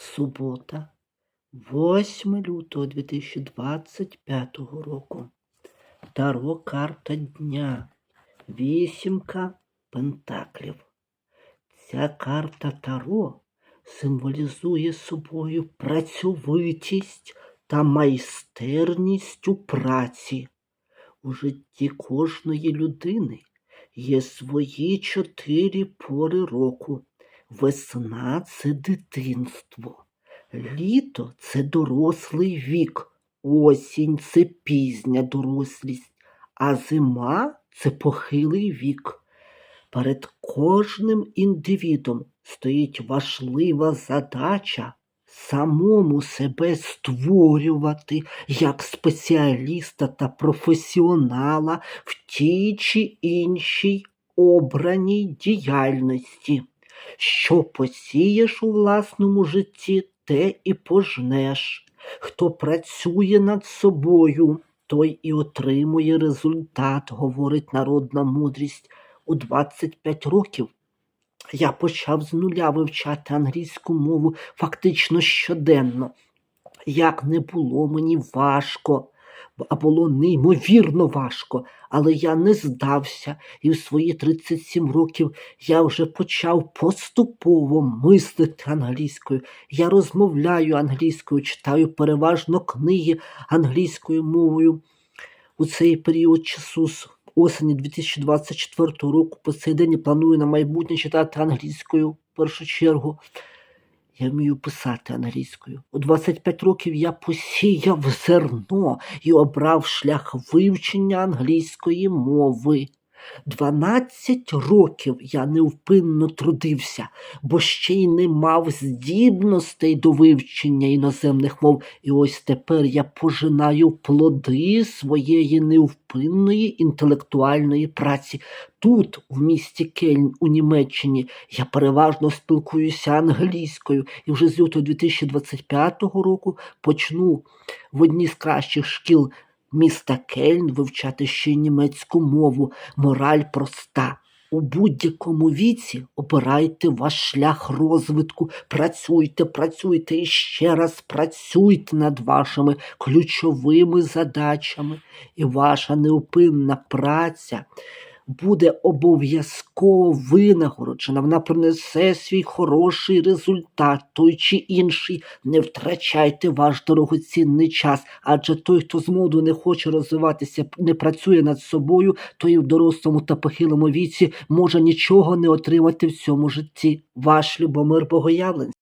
Субота, 8 лютого 2025 року. Таро карта дня. Вісімка пентаклів. Ця карта Таро символізує собою працьовитість та майстерність у праці. У житті кожної людини є свої чотири пори року. Весна це дитинство, літо це дорослий вік, осінь це пізня дорослість, а зима це похилий вік. Перед кожним індивідом стоїть важлива задача самому себе створювати як спеціаліста та професіонала в тій чи іншій обраній діяльності. Що посієш у власному житті, те і пожнеш. Хто працює над собою, той і отримує результат, говорить народна мудрість. У 25 років я почав з нуля вивчати англійську мову фактично щоденно. Як не було мені важко, а було неймовірно важко, але я не здався, і в свої 37 років я вже почав поступово мислити англійською. Я розмовляю англійською, читаю переважно книги англійською мовою. У цей період часу з осені 2024 року по цей день планую на майбутнє читати англійською в першу чергу. Я вмію писати англійською. У 25 років я посіяв зерно і обрав шлях вивчення англійської мови. 12 років я невпинно трудився, бо ще й не мав здібностей до вивчення іноземних мов. І ось тепер я пожинаю плоди своєї невпинної інтелектуальної праці. Тут, в місті Кельн у Німеччині, я переважно спілкуюся англійською і вже з лютого 2025 року почну в одній з кращих шкіл міста Кельн вивчати ще німецьку мову. Мораль проста. У будь-якому віці обирайте ваш шлях розвитку, працюйте, працюйте і ще раз працюйте над вашими ключовими задачами, і ваша неупинна праця буде обов'язково винагороджена. Вона принесе свій хороший результат, той чи інший. Не втрачайте ваш дорогоцінний час, адже той, хто з моду не хоче розвиватися, не працює над собою, той в дорослому та похилому віці може нічого не отримати в цьому житті. Ваш Любомир Богоявленський.